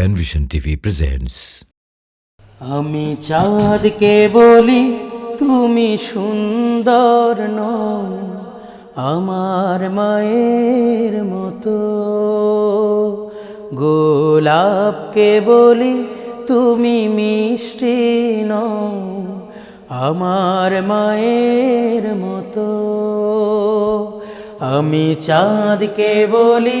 Penvision TV presents আমি চাঁদকে বলি, তুমি সুন্দর নও আমার মায়ের মতো। গোলাপকে বলি, তুমি মিষ্টি নও আমার মায়ের মতো। আমি চাঁদকে বলি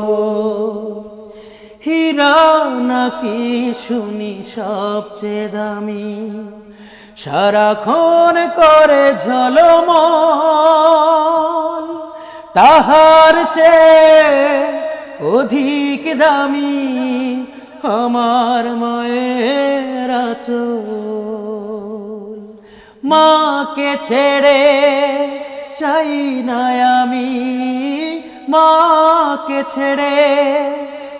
নাকি শুনি সবচেয়ে দামি? সারাক্ষণ করে ঝলম তাহার চেয়ে অধিক দামি আমার মায়ের আচল। মাকে ছেড়ে চাই না আমি, মাকে ছেড়ে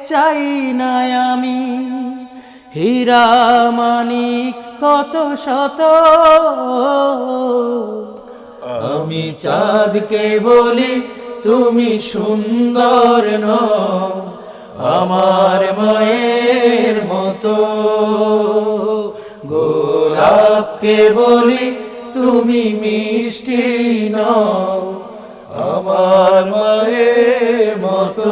চাই না আমি। হীরা মানিক কত শত। আমি চাঁদকে বলি, তুমি সুন্দর নও, আমার মায়ের মতো। গোলাপকে বলি, তুমি মিষ্টি নও, আমার মায়ের মতো।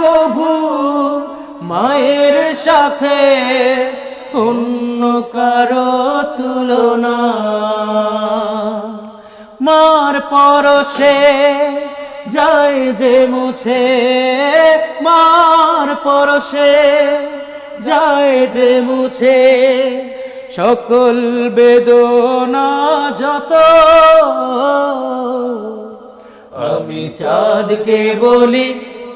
কভু মায়ের সাথে অন্য কারও তুলনা। মার পরশে যায় যে মুছে, মার পরশে যায় যে মুছে, সকল বেদনা যত। আমি চাঁদকে বলি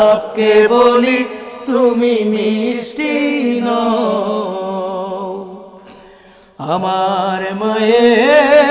গোলাপকে বলি তুমি মিষ্টি নও। আমার মায়ের